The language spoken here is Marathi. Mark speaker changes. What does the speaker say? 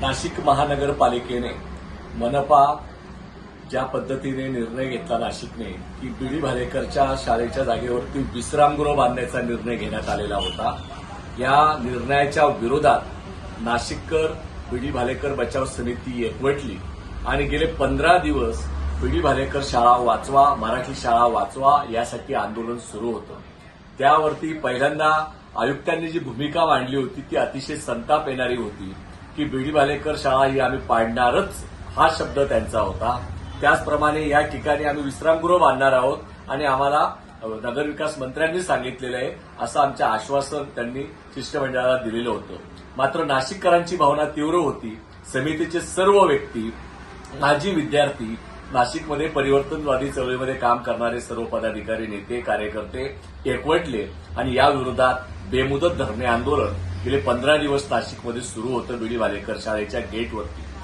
Speaker 1: नाशिक महानगरपालिकेने मनपा ज्या पद्धतीने निर्णय घेतला नाशिकने की बिडी भालेकरच्या शाळेच्या जागेवरती विश्रामगृह बांधण्याचा निर्णय घेण्यात आलेला होता. या निर्णयाच्या विरोधात नाशिककर बिडी भालेकर बचाव समिती एकवटली आणि गेले पंधरा दिवस बिडी भालेकर शाळा वाचवा मराठी शाळा वाचवा यासाठी आंदोलन सुरू होतं. त्यावरती पहिल्यांदा आयुक्तांनी जी भूमिका मांडली होती ती अतिशय संताप येणारी होती. की बिडी भालेकर शाळा ही आम्ही पाडणारच हा शब्द त्यांचा होता. त्याचप्रमाणे या ठिकाणी आम्ही विश्रामगृह बांधणार आहोत आणि आम्हाला नगरविकास मंत्र्यांनी सांगितलेलं आहे असं आमचं आश्वासन त्यांनी शिष्टमंडळाला दिलेलं होतं. मात्र नाशिककरांची भावना तीव्र होती. समितीचे सर्व व्यक्ती माजी विद्यार्थी नाशिकमध्ये परिवर्तनवादी चळवळीमध्ये काम करणारे सर्व पदाधिकारी नेते कार्यकर्ते एकवटले आणि या विरोधात बेमुदत धरणे आंदोलन गेले पंधरा दिवस नाशिकमध्ये सुरू होतं बिडी वालेकर शाळेच्या गेटवरती